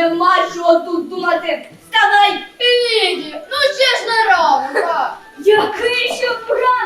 нема чого тут думати. Вставай! Ліді, ну ще ж не ранок. Який ще брат?